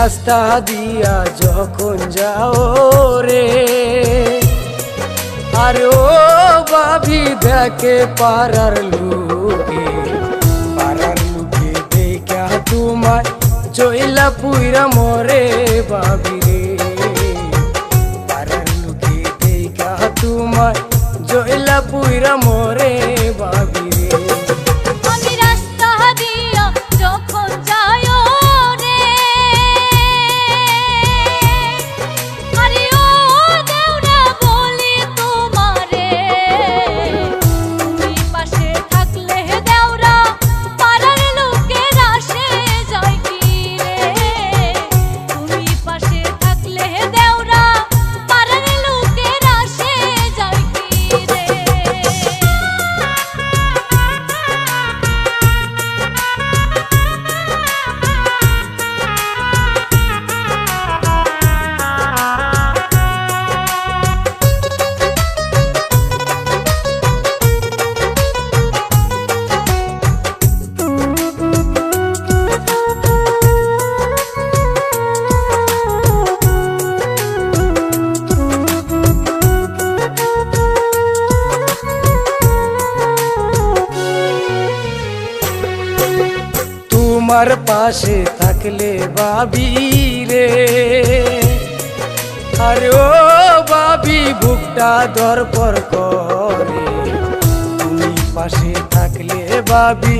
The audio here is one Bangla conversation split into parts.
রাস্তা দিয়া যখন যাও রে, আরে ও বাবি দেখে পারার লুকে পারার লুকে দেখা তোমায় জইলা পুইরা মরে বাবি রে। পারার লুকে দেখা তোমায় জইলা পুইরা মরে তোমার পাশে থাকলে বাবি রে। আরে ও বাবি, বুকটা দরপর করে। তুমি পাশে থাকলে বাবি,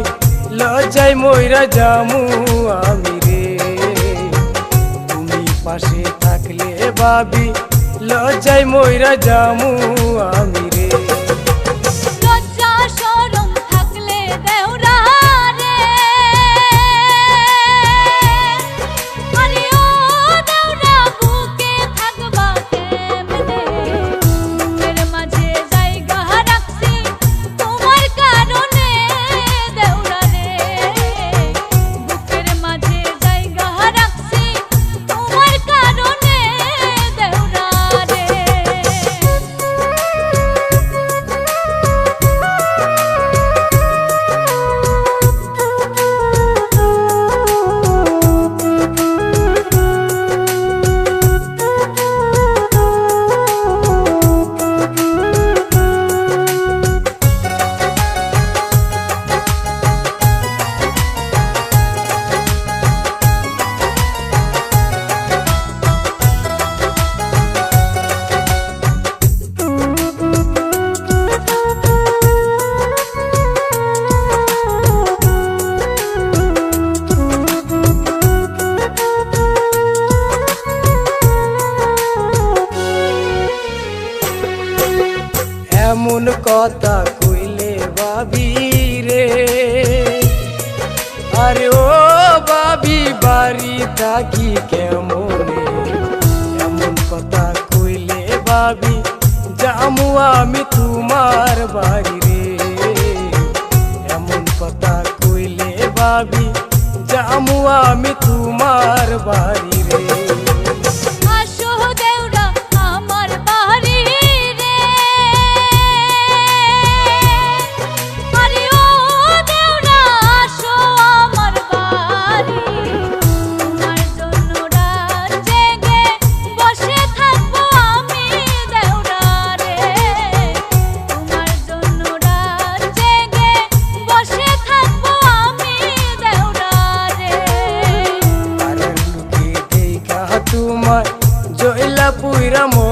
লজ্জায় ময়রা জামু আমি রে। তুমি পাশে থাকলে বাবি, লজ্জায় ময়রা জামু আমি রে। এমন কথা কইলে বাবি রে। আরে ও বাবি বাড়ি থাকি কেমনে? এমন কথা কইলে বাবি জামু আমি তোমার বাড়ি রে। এমন কথা কইলে বাবি জামু আমি তোমার বাড়ি tiramos.